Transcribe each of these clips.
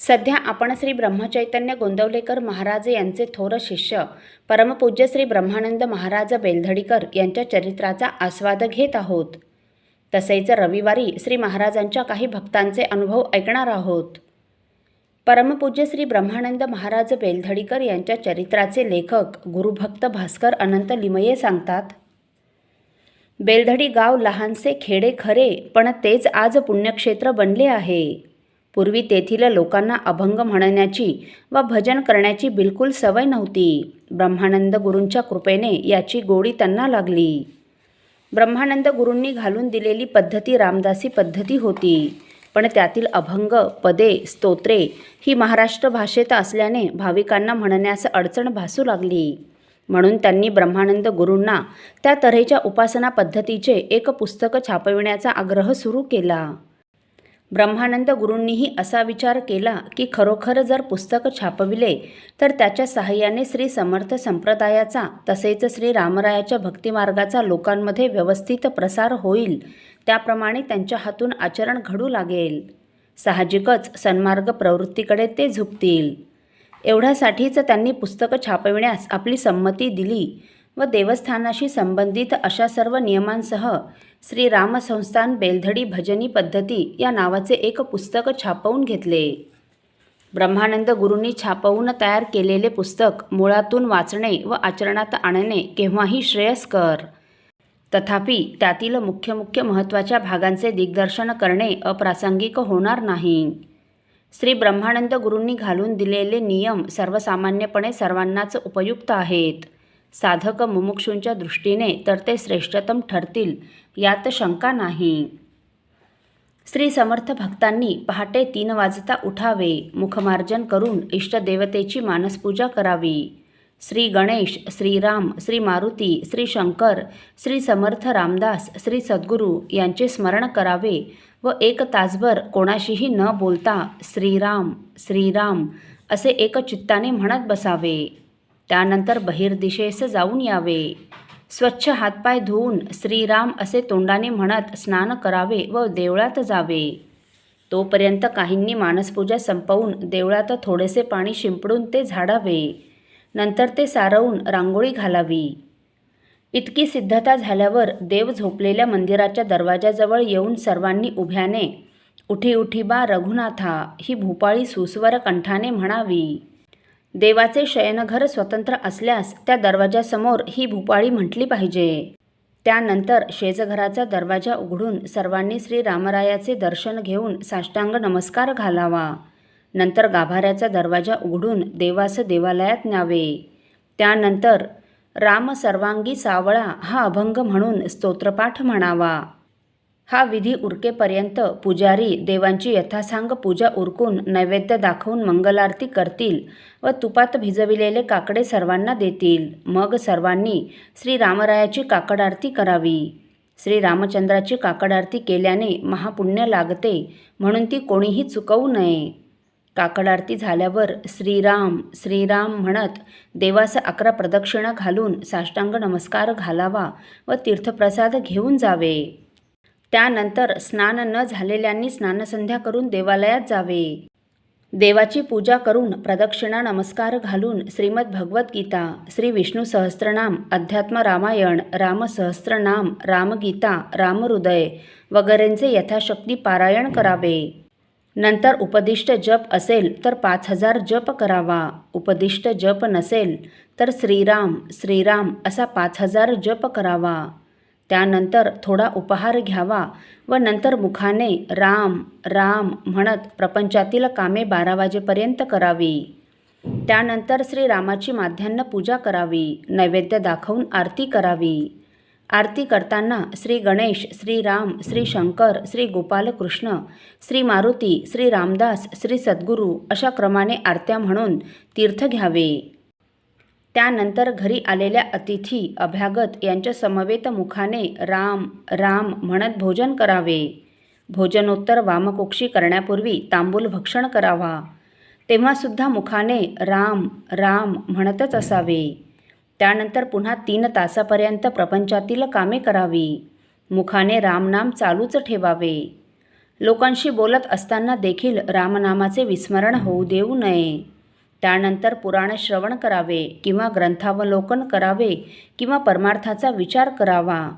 सध्या आपण श्री ब्रह्मचैतन्य गोंदवलेकर महाराज यांचे थोर शिष्य. परमपूज्य श्री ब्रह्मानंद महाराज बेलधडीकर यांच्या चरित्राचा आस्वाद घेत आहोत. तसेच रविवारी श्री महाराजांच्या काही भक्तांचे अनुभव ऐकणार आहोत. परमपूज्य श्री ब्रह्मानंद महाराज बेलधडीकर यांच्या चरित्राचे लेखक गुरुभक्त भास्कर अनंत लिमये सांगतात बेलधडी गाव लहानसे खेडे खरे पण तेच आज पुण्यक्षेत्र बनले आहे. पूर्वी तेथील लोकांना अभंग म्हणण्याची व भजन करण्याची बिलकुल सवय नव्हती. ब्रह्मानंद गुरूंच्या कृपेने याची गोडी त्यांना लागली. ब्रह्मानंद गुरूंनी घालून दिलेली पद्धती रामदासी पद्धती होती. पण त्यातील अभंग पदे स्तोत्रे ही महाराष्ट्र भाषेत असल्याने भाविकांना म्हणण्यास अडचण भासू लागली. म्हणून त्यांनी ब्रह्मानंद गुरूंना त्या तऱ्हेच्या उपासना पद्धतीचे एक पुस्तक छापविण्याचा आग्रह सुरू केला. ब्रह्मानंद गुरूंनीही असा विचार केला की खरोखर जर पुस्तक छापविले तर त्याच्या सहाय्याने श्री समर्थ संप्रदायाचा तसेच श्री रामरायाच्या भक्तिमार्गाचा लोकांमध्ये व्यवस्थित प्रसार होईल त्याप्रमाणे त्यांच्या हातून आचरण घडू लागेल. साहजिकच सन्मार्ग प्रवृत्तीकडे ते झुकतील. एवढ्यासाठीच त्यांनी पुस्तक छापविण्यास आपली संमती दिली. व देवस्थानाशी संबंधित अशा सर्व नियमांसह श्री रामसंस्थान बेलधडी भजनी पद्धती या नावाचे एक पुस्तक छापवून घेतले. ब्रह्मानंद गुरूंनी छापवून तयार केलेले पुस्तक मुळातून वाचणे व आचरणात आणणे केव्हाही श्रेयस्कर. तथापि त्यातील मुख्य मुख्य महत्त्वाच्या भागांचे दिग्दर्शन करणे अप्रासंगिक होणार नाही. श्री ब्रह्मानंद गुरूंनी घालून दिलेले नियम सर्वसामान्यपणे सर्वांनाच उपयुक्त आहेत. साधक मुमुक्षूंच्या दृष्टीने तर ते श्रेष्ठतम ठरतील यात शंका नाही. श्री समर्थ भक्तांनी पहाटे तीन वाजता उठावे मुखमार्जन करून इष्टदेवतेची मानसपूजा करावी. श्री गणेश श्रीराम श्री मारुती श्री शंकर श्री समर्थ रामदास श्री सद्गुरू यांचे स्मरण करावे व एक तासभर कोणाशीही न बोलता श्रीराम श्रीराम असे एक चित्ताने म्हणत बसावे. त्यानंतर बहिर्दिशेस जाऊन यावे. स्वच्छ हातपाय धुवून श्रीराम असे तोंडाने म्हणत स्नान करावे व देवळात जावे. तोपर्यंत काहींनी मानसपूजा संपवून देवळात थोडेसे पाणी शिंपडून ते झाडावे. नंतर ते सारवून रांगोळी घालावी. इतकी सिद्धता झाल्यावर देव झोपलेल्या मंदिराच्या दरवाजाजवळ येऊन सर्वांनी उभ्याने उठी उठी बा रघुनाथा ही भूपाळी सुस्वर कंठाने म्हणावी. देवाचे शयनघर स्वतंत्र असल्यास त्या दरवाजासमोर ही भूपाळी म्हटली पाहिजे. त्यानंतर शेजघराचा दरवाजा उघडून सर्वांनी श्री रामरायाचे दर्शन घेऊन साष्टांग नमस्कार घालावा. नंतर गाभाऱ्याचा दरवाजा उघडून देवास देवालयात न्यावे. त्यानंतर राम सर्वांगी सावळा हा अभंग म्हणून स्तोत्रपाठ म्हणावा. हा विधी उरकेपर्यंत पुजारी देवांची यथासांग पूजा उरकून नैवेद्य दाखवून मंगलारती करतील व तुपात भिजविलेले काकडे सर्वांना देतील. मग सर्वांनी श्रीरामरायाची काकड आरती करावी. श्रीरामचंद्राची काकड आरती केल्याने महापुण्य लागते म्हणून ती कोणीही चुकवू नये. काकड आरती झाल्यावर श्रीराम श्रीराम म्हणत देवास अकरा प्रदक्षिणा घालून साष्टांग नमस्कार घालावा व तीर्थप्रसाद घेऊन जावे. त्यानंतर स्नान न झालेल्यांनी स्नानसंध्या करून देवालयात जावे. देवाची पूजा करून प्रदक्षिणा नमस्कार घालून श्रीमद भगवद्गीता श्री विष्णू सहस्त्रनाम अध्यात्म रामायण रामसहस्त्रनाम रामगीता रामहृदय वगैरेंचे यथाशक्ती पारायण करावे. नंतर उपदिष्ट जप असेल तर पाच हजार जप करावा. उपदिष्ट जप नसेल तर श्रीराम श्रीराम असा पाच हजार जप करावा. त्यानंतर थोडा उपहार घ्यावा व नंतर मुखाने राम राम म्हणत प्रपंचातील कामे बारा वाजेपर्यंत करावी. त्यानंतर श्रीरामाची माध्यान्ह पूजा करावी नैवेद्य दाखवून आरती करावी. आरती करताना श्री गणेश श्रीराम श्री शंकर श्री गोपालकृष्ण श्री मारुती श्री रामदास श्री सद्गुरू अशा क्रमाने आरत्या म्हणून तीर्थ घ्यावे. त्यानंतर घरी आलेल्या अतिथी अभ्यागत यांच्या समवेत मुखाने राम राम म्हणत भोजन करावे. भोजनोत्तर वामकोक्षी करण्यापूर्वी तांबूल भक्षण करावा. तेव्हासुद्धा मुखाने राम राम म्हणतच असावे. त्यानंतर पुन्हा तीन तासापर्यंत प्रपंचातील कामे करावी. मुखाने रामनाम चालूच ठेवावे. लोकांशी बोलत असताना देखील रामनामाचे विस्मरण होऊ देऊ नये. त्यानंतर पुराण श्रवण करावे किंवा ग्रंथावलोकन करावे किंवा परमार्थाचा विचार करावा.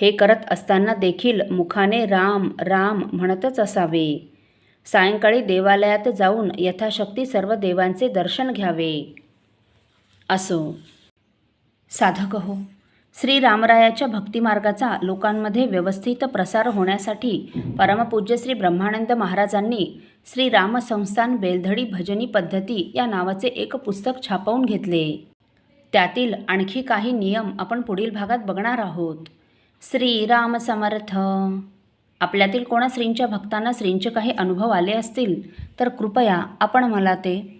हे करत असताना देखील मुखाने राम राम म्हणतच असावे. सायंकाळी देवालयात जाऊन यथाशक्ती सर्व देवांचे दर्शन घ्यावे. असो. साधक हो. श्री रामरायाच्या भक्तिमार्गाचा लोकांमध्ये व्यवस्थित प्रसार होण्यासाठी परमपूज्य श्री ब्रह्मानंद महाराजांनी श्री राम संस्थान बेलधडी भजनी पद्धती या नावाचे एक पुस्तक छापवून घेतले. त्यातील आणखी काही नियम आपण पुढील भागात बघणार आहोत. श्री राम समर्थ. आपल्यातील कोणा श्रींच्या भक्तांना श्रींचे काही अनुभव आले असतील तर कृपया आपण मला ते